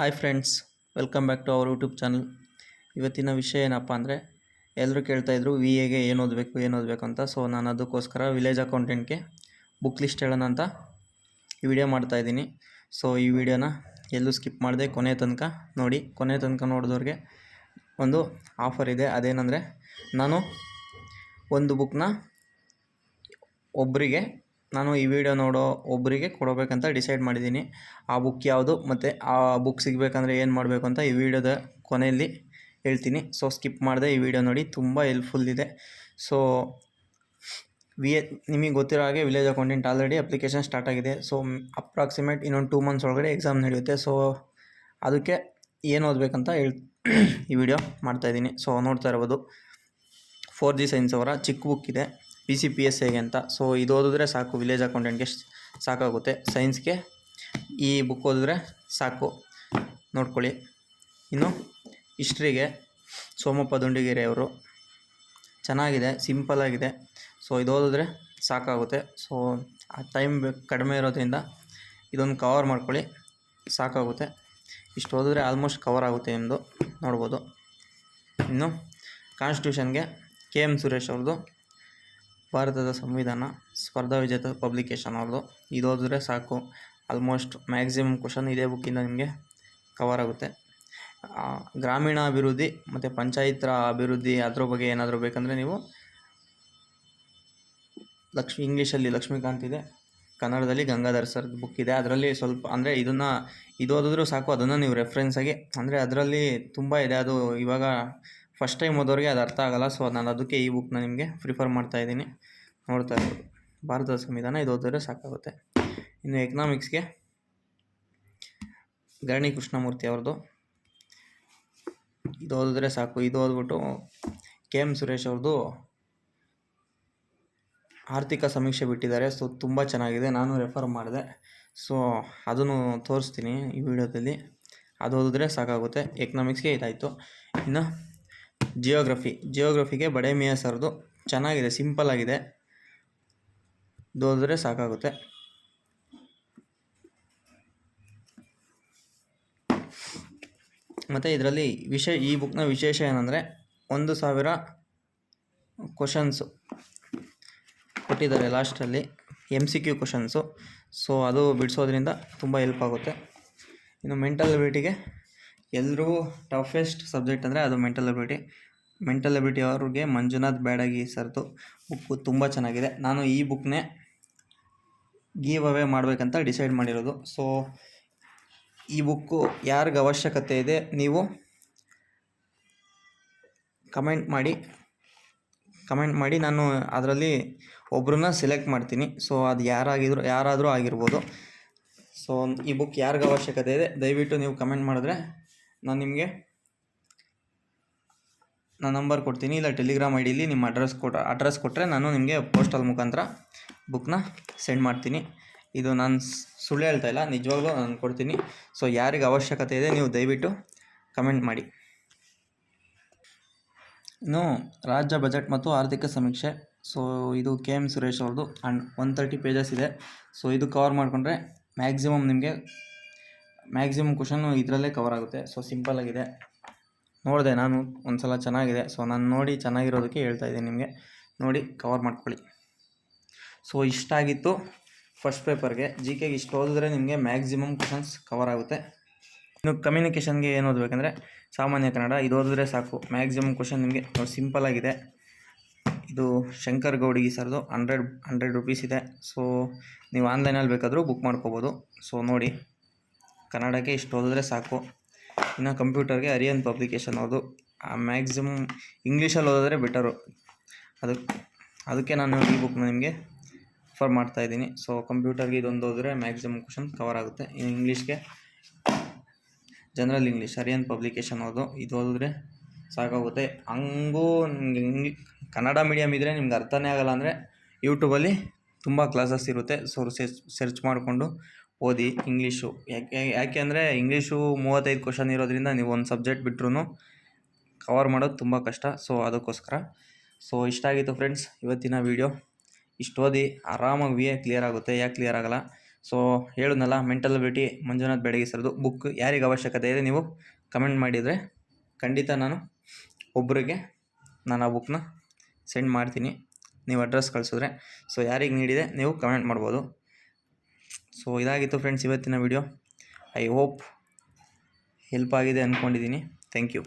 Hi friends, welcome back to our YouTube channel. ಇವತ್ತಿನ ವಿಷಯ ಏನಪ್ಪ ಅಂದರೆ ಎಲ್ಲರೂ ಕೇಳ್ತಾಯಿದ್ರು ವಿ ಎಗೆ ಏನು ಓದಬೇಕು ಏನು ಓದಬೇಕು ಅಂತ. ಸೊ ನಾನು ಅದಕ್ಕೋಸ್ಕರ ವಿಲೇಜ್ ಅಕೌಂಟೆಂಟ್ಗೆ ಬುಕ್ ಲಿಸ್ಟ್ ಹೇಳೋಣ ಅಂತ ಈ ವಿಡಿಯೋ ಮಾಡ್ತಾಯಿದ್ದೀನಿ ಸೊ ಈ ವಿಡಿಯೋನ ಎಲ್ಲೂ ಸ್ಕಿಪ್ ಮಾಡಿದೆ ಕೊನೆ ತನಕ ನೋಡಿ. ಕೊನೆ ತನಕ ನೋಡಿದವ್ರಿಗೆ ಒಂದು ಆಫರ್ ಇದೆ. ಅದೇನೆಂದರೆ, ನಾನು ಒಂದು ಬುಕ್ನ ಒಬ್ಬರಿಗೆ ನಾನು ಈ ವಿಡಿಯೋ ನೋಡೋ ಒಬ್ಬರಿಗೆ ಕೊಡಬೇಕಂತ ಡಿಸೈಡ್ ಮಾಡಿದ್ದೀನಿ. ಆ ಬುಕ್ ಯಾವುದು ಮತ್ತು ಆ ಬುಕ್ ಸಿಗಬೇಕಂದ್ರೆ ಏನು ಮಾಡಬೇಕು ಅಂತ ಈ ವಿಡಿಯೋದ ಕೊನೆಯಲ್ಲಿ ಹೇಳ್ತೀನಿ. ಸೊ ಸ್ಕಿಪ್ ಮಾಡಿದೆ ಈ ವಿಡಿಯೋ ನೋಡಿ. ತುಂಬ ಹೆಲ್ಪ್ಫುಲ್ ಇದೆ. ಸೊ ವಿ ನಿಮಗೆ ಗೊತ್ತಿರೋ ಹಾಗೆ village accountant already application start ಆಗಿದೆ. ಸೊ ಅಪ್ರಾಕ್ಸಿಮೇಟ್ ಇನ್ನೊಂದು ಟೂ ಮಂತ್ಸ್ ಒಳಗಡೆ ಎಕ್ಸಾಮ್ ನಡೆಯುತ್ತೆ. ಸೊ ಅದಕ್ಕೆ ಏನು ಓದಬೇಕಂತ ಹೇಳ್, ಈ ವಿಡಿಯೋ ಮಾಡ್ತಾಯಿದ್ದೀನಿ ಸೊ ನೋಡ್ತಾ ಇರ್ಬೋದು. ಫೋರ್ ಜಿ ಸೈನ್ಸ್ ಅವರ ಚಿಕ್ಕ ಬುಕ್ ಇದೆ. ಪಿ ಸಿ ಪಿ ಎಸ್ ಹೇಗೆ ಅಂತ. ಸೊ ಇದು ಓದಿದ್ರೆ ಸಾಕು ವಿಲೇಜ್ ಅಕೌಂಟೆಂಟ್ಗೆ ಸಾಕಾಗುತ್ತೆ. ಸೈನ್ಸ್ಗೆ ಈ ಬುಕ್ ಓದಿದ್ರೆ ಸಾಕು. ನೋಡ್ಕೊಳ್ಳಿ. ಇನ್ನು ಹಿಸ್ಟ್ರಿಗೆ ಸೋಮಪ್ಪ ದುಂಡಿಗೆರೆ ಅವರು. ಚೆನ್ನಾಗಿದೆ ಸಿಂಪಲ್ ಆಗಿದೆ. ಸೊ ಇದು ಓದಿದ್ರೆ ಸಾಕಾಗುತ್ತೆ. ಸೊ ಆ ಟೈಮ್ ಕಡಿಮೆ ಇರೋದ್ರಿಂದ ಇದೊಂದು ಕವರ್ ಮಾಡ್ಕೊಳ್ಳಿ. ಸಾಕಾಗುತ್ತೆ. ಇಷ್ಟು ಓದಿದ್ರೆ ಆಲ್ಮೋಸ್ಟ್ ಕವರ್ ಆಗುತ್ತೆ ನಿಮ್ಮದು ನೋಡ್ಬೋದು. ಇನ್ನು ಕಾನ್ಸ್ಟಿಟ್ಯೂಷನ್ಗೆ ಕೆ ಎಂ ಸುರೇಶ್ ಅವ್ರದ್ದು ಭಾರತದ ಸಂವಿಧಾನ ಸ್ಪರ್ಧಾ ವಿಜೇತ ಪಬ್ಲಿಕೇಶನ್ ಅವ್ರದ್ದು ಇದು ಓದಿದ್ರೆ ಸಾಕು. ಆಲ್ಮೋಸ್ಟ್ ಮ್ಯಾಕ್ಸಿಮಮ್ ಕ್ವಶನ್ ಇದೇ ಬುಕ್ಕಿಂದ ನಿಮಗೆ ಕವರ್ ಆಗುತ್ತೆ. ಗ್ರಾಮೀಣ ಅಭಿವೃದ್ಧಿ ಮತ್ತು ಪಂಚಾಯತ್ ರಾ ಅಭಿವೃದ್ಧಿ ಅದ್ರ ಬಗ್ಗೆ ಏನಾದರೂ ಬೇಕಂದರೆ ನೀವು ಲಕ್ಷ್ಮಿ ಇಂಗ್ಲೀಷಲ್ಲಿ ಲಕ್ಷ್ಮೀಕಾಂತ್ ಇದೆ, ಕನ್ನಡದಲ್ಲಿ ಗಂಗಾಧರ್ ಸರ್ ಬುಕ್ ಇದೆ. ಅದರಲ್ಲಿ ಸ್ವಲ್ಪ ಅಂದರೆ ಇದನ್ನು ಇದು ಓದಿದ್ರೂ ಸಾಕು. ಅದನ್ನು ನೀವು ರೆಫ್ರೆನ್ಸ್ ಆಗಿ ಅಂದರೆ ಅದರಲ್ಲಿ ತುಂಬ ಇದೆ. ಅದು ಇವಾಗ ಫಸ್ಟ್ ಟೈಮ್ ಓದೋರಿಗೆ ಅದು ಅರ್ಥ ಆಗಲ್ಲ ಸೊ ನಾನು ಅದಕ್ಕೆ ಈ ಬುಕ್ನ ನಿಮಗೆ ಪ್ರಿಫರ್ ಮಾಡ್ತಾ ಇದ್ದೀನಿ. ನೋಡ್ತಾ ಇರ್ಬೋದು. ಭಾರತದ ಸಂವಿಧಾನ ಇದು ಓದಿದ್ರೆ ಸಾಕಾಗುತ್ತೆ. ಇನ್ನು ಎಕನಾಮಿಕ್ಸ್ಗೆ ಗರಣಿ ಕೃಷ್ಣಮೂರ್ತಿ ಅವ್ರದ್ದು. ಇದು ಓದಿದ್ರೆ ಸಾಕು. ಇದು ಓದ್ಬಿಟ್ಟು ಕೆ ಎಂ ಸುರೇಶ್ ಅವ್ರದ್ದು ಆರ್ಥಿಕ ಸಮೀಕ್ಷೆ ಬಿಟ್ಟಿದ್ದಾರೆ. ಸೊ ತುಂಬ ಚೆನ್ನಾಗಿದೆ. ನಾನು ರೆಫರ್ ಮಾಡಿದೆ. ಸೊ ಅದನ್ನು ತೋರಿಸ್ತೀನಿ ಈ ವಿಡಿಯೋದಲ್ಲಿ. ಅದು ಓದಿದ್ರೆ ಸಾಕಾಗುತ್ತೆ. ಎಕನಾಮಿಕ್ಸ್ಗೆ ಇದಾಯಿತು. ಇನ್ನು ಜಿಯೋಗ್ರಫಿ ಜಿಯೋಗ್ರಫಿಗೆ ಬಡೆ ಮಿಯಾ ಸರ್ದು. ಚೆನ್ನಾಗಿದೆ ಸಿಂಪಲ್ ಆಗಿದೆ. ಇದು ಓದಿದ್ರೆ ಸಾಕಾಗುತ್ತೆ. ಮತ್ತು ಇದರಲ್ಲಿ ವಿಷಯ ಈ ಬುಕ್ನ ವಿಶೇಷ ಏನಂದರೆ, ಒಂದು ಸಾವಿರ ಕ್ವಶನ್ಸು ಕೊಟ್ಟಿದ್ದಾರೆ ಲಾಸ್ಟಲ್ಲಿ M C Q questions so ಅದು ಬಿಡಿಸೋದ್ರಿಂದ ತುಂಬ ಹೆಲ್ಪ್ ಆಗುತ್ತೆ. ಇನ್ನು ಮೆಂಟಲ್ ಎಬಿಲಿಟಿಗೆ ಎಲ್ಲರೂ ಟಫೆಸ್ಟ್ ಸಬ್ಜೆಕ್ಟ್ ಅಂದರೆ ಅದು ಮೆಂಟಲ್ ಎಬಿಲಿಟಿ ಮೆಂಟಲ್ ಎಬಿಲಿಟಿ ಅವ್ರಿಗೆ ಮಂಜುನಾಥ್ ಬ್ಯಾಡಗಿ ಸರ್ತು ಬುಕ್ಕು ತುಂಬ ಚೆನ್ನಾಗಿದೆ. ನಾನು ಈ ಬುಕ್ನೇ ಗೀವ್ ಅವೇ ಮಾಡಬೇಕಂತ ಡಿಸೈಡ್ ಮಾಡಿರೋದು. ಸೊ ಈ ಬುಕ್ಕು ಯಾರಿಗೆ ಅವಶ್ಯಕತೆ ಇದೆ ನೀವು ಕಮೆಂಟ್ ಮಾಡಿ. ಕಮೆಂಟ್ ಮಾಡಿ ನಾನು ಅದರಲ್ಲಿ ಒಬ್ಬರನ್ನ ಸೆಲೆಕ್ಟ್ ಮಾಡ್ತೀನಿ. ಸೊ ಅದು ಯಾರಾಗಿದ್ರು, ಯಾರಾದರೂ ಆಗಿರ್ಬೋದು. ಸೊ ಈ ಬುಕ್ ಯಾರಿಗೆ ಅವಶ್ಯಕತೆ ಇದೆ, ದಯವಿಟ್ಟು ನೀವು ಕಮೆಂಟ್ ಮಾಡಿದ್ರೆ ನಾನು ನಿಮಗೆ ನಾನು ನಂಬರ್ ಕೊಡ್ತೀನಿ, ಇಲ್ಲ ಟೆಲಿಗ್ರಾಮ್ ಐ ಡಿಲಿ ನಿಮ್ಮ ಅಡ್ರೆಸ್ ಕೊಟ್ಟ ಅಡ್ರೆಸ್ ಕೊಟ್ಟರೆ ನಾನು ನಿಮಗೆ ಪೋಸ್ಟಲ್ ಮುಖಾಂತರ ಬುಕ್ನ ಸೆಂಡ್ ಮಾಡ್ತೀನಿ. ಇದು ನಾನು ಸುಳ್ಳು ಹೇಳ್ತಾ ಇಲ್ಲ, ನಿಜವಾಗ್ಲೂ ನಾನು ಕೊಡ್ತೀನಿ. ಸೊ ಯಾರಿಗೆ ಅವಶ್ಯಕತೆ ಇದೆ ನೀವು ದಯವಿಟ್ಟು ಕಮೆಂಟ್ ಮಾಡಿ. ಇನ್ನು ರಾಜ್ಯ ಬಜೆಟ್ ಮತ್ತು ಆರ್ಥಿಕ ಸಮೀಕ್ಷೆ. ಸೊ ಇದು ಕೆ ಎಂ ಸುರೇಶ್ ಅವ್ರದ್ದು ಆ್ಯಂಡ್ ಒನ್ ತರ್ಟಿ ಪೇಜಸ್ ಇದೆ. ಸೊ ಇದು ಕವರ್ ಮಾಡಿಕೊಂಡ್ರೆ ಮ್ಯಾಕ್ಸಿಮಮ್ ನಿಮಗೆ ಮ್ಯಾಕ್ಸಿಮಮ್ ಕ್ವಶನ್ನು ಇದರಲ್ಲೇ ಕವರ್ ಆಗುತ್ತೆ. ಸೊ ಸಿಂಪಲ್ ಆಗಿದೆ. ನೋಡಿದೆ ನಾನು ಒಂದು ಸಲ ಚೆನ್ನಾಗಿದೆ. ಸೊ ನಾನು ನೋಡಿ ಚೆನ್ನಾಗಿರೋದಕ್ಕೆ ಹೇಳ್ತಾ ಇದ್ದೀನಿ ನಿಮಗೆ. ನೋಡಿ ಕವರ್ ಮಾಡ್ಕೊಳ್ಳಿ. ಸೊ ಇಷ್ಟಾಗಿತ್ತು ಫಸ್ಟ್ ಪೇಪರ್ಗೆ ಜಿ ಕೆಗೆ ಇಷ್ಟು ಓದಿದ್ರೆ ನಿಮಗೆ ಮ್ಯಾಕ್ಸಿಮಮ್ ಕ್ವಶನ್ಸ್ ಕವರ್ ಆಗುತ್ತೆ. ಇನ್ನು ಕಮ್ಯುನಿಕೇಷನ್ಗೆ ಏನು ಓದಬೇಕಂದ್ರೆ ಸಾಮಾನ್ಯ ಕನ್ನಡ. ಇದು ಓದಿದ್ರೆ ಸಾಕು. ಮ್ಯಾಕ್ಸಿಮಮ್ ಕ್ವಶನ್ ನಿಮಗೆ ಸಿಂಪಲ್ಲಾಗಿದೆ ಇದು ಶಂಕರ್ ಗೌಡಿಗೆ ಸರ್ದು ಹಂಡ್ರೆಡ್ ಹಂಡ್ರೆಡ್ ರುಪೀಸ್ ಇದೆ. ಸೊ ನೀವು ಆನ್ಲೈನಲ್ಲಿ ಬೇಕಾದರೂ ಬುಕ್ ಮಾಡ್ಕೋಬೋದು. ಸೊ ನೋಡಿ. ಕನ್ನಡಕ್ಕೆ ಇಷ್ಟು ಓದಿದ್ರೆ ಸಾಕು. ಇನ್ನು ಕಂಪ್ಯೂಟರ್ಗೆ ಅರಿಯನ್ ಪಬ್ಲಿಕೇಶನ್ ಓದು ಮ್ಯಾಕ್ಸಿಮಮ್ ಇಂಗ್ಲೀಷಲ್ಲಿ ಓದಿದ್ರೆ ಬೆಟರು. ಅದಕ್ಕೆ ಅದಕ್ಕೆ ನಾನು ಈ ಬುಕ್ನ ನಿಮಗೆ ರೆಫರ್ ಮಾಡ್ತಾ ಇದ್ದೀನಿ. ಸೊ ಕಂಪ್ಯೂಟರ್ಗೆ ಇದೊಂದು ಓದಿದ್ರೆ ಮ್ಯಾಕ್ಸಿಮಮ್ ಕ್ವಶನ್ ಕವರ್ ಆಗುತ್ತೆ. ಇನ್ನು ಇಂಗ್ಲೀಷ್ಗೆ ಜನರಲ್ ಇಂಗ್ಲೀಷ್ ಅರಿಯನ್ ಪಬ್ಲಿಕೇಶನ್ ಓದು ಇದು ಓದಿದ್ರೆ ಸಾಕಾಗುತ್ತೆ. ಹಂಗೂ ನಿಮ್ಗೆ ಇಂಗ್ಲಿ ಕನ್ನಡ ಮೀಡಿಯಮ್ ಇದ್ದರೆ ನಿಮ್ಗೆ ಅರ್ಥನೇ ಆಗಲ್ಲ ಅಂದರೆ ಯೂಟ್ಯೂಬಲ್ಲಿ ತುಂಬ ಕ್ಲಾಸಸ್ ಇರುತ್ತೆ. ಸೊ ಸರ್ಚ್ ಮಾಡಿಕೊಂಡು ಓದಿ ಇಂಗ್ಲೀಷು. ಯಾಕೆ ಯಾಕೆ ಅಂದರೆ ಇಂಗ್ಲೀಷು ಮೂವತ್ತೈದು ಕ್ವಶನ್ ಇರೋದರಿಂದ ನೀವು ಒಂದು ಸಬ್ಜೆಕ್ಟ್ ಬಿಟ್ರೂ ಕವರ್ ಮಾಡೋದು ತುಂಬ ಕಷ್ಟ. ಸೊ ಅದಕ್ಕೋಸ್ಕರ. ಸೊ ಇಷ್ಟ ಆಗಿತ್ತು ಫ್ರೆಂಡ್ಸ್ ಇವತ್ತಿನ ವೀಡಿಯೋ ಇಷ್ಟು ಓದಿ, ಆರಾಮಾಗಿ ವಿ ಎ ಕ್ಲಿಯರ್ ಆಗುತ್ತೆ. ಯಾಕೆ ಕ್ಲಿಯರ್ ಆಗಲ್ಲ? ಸೊ ಹೇಳೋದಲ್ಲ ಮೆಂಟಲ್ ಅಬಿಲಿಟಿ ಮಂಜುನಾಥ್ ಬೆಡಗಿಸಿರೋದು ಬುಕ್ ಯಾರಿಗೆ ಅವಶ್ಯಕತೆ ಇದೆ ನೀವು ಕಮೆಂಟ್ ಮಾಡಿದರೆ ಖಂಡಿತ ನಾನು ಒಬ್ಬರಿಗೆ ನಾನು ಆ ಬುಕ್ನ ಸೆಂಡ್ ಮಾಡ್ತೀನಿ. ನೀವು ಅಡ್ರೆಸ್ ಕಳಿಸಿದ್ರೆ. ಸೊ ಯಾರಿಗೆ ನೀಡಿದೆ ನೀವು ಕಮೆಂಟ್ ಮಾಡ್ಬೋದು. ಸೊ ಇದಾಗಿತ್ತು ಫ್ರೆಂಡ್ಸ್ ಇವತ್ತಿನ ವಿಡಿಯೋ ಐ ಹೋಪ್ ಹೆಲ್ಪ್ ಆಗಿದೆ ಅಂದ್ಕೊಂಡಿದ್ದೀನಿ ಥ್ಯಾಂಕ್ ಯು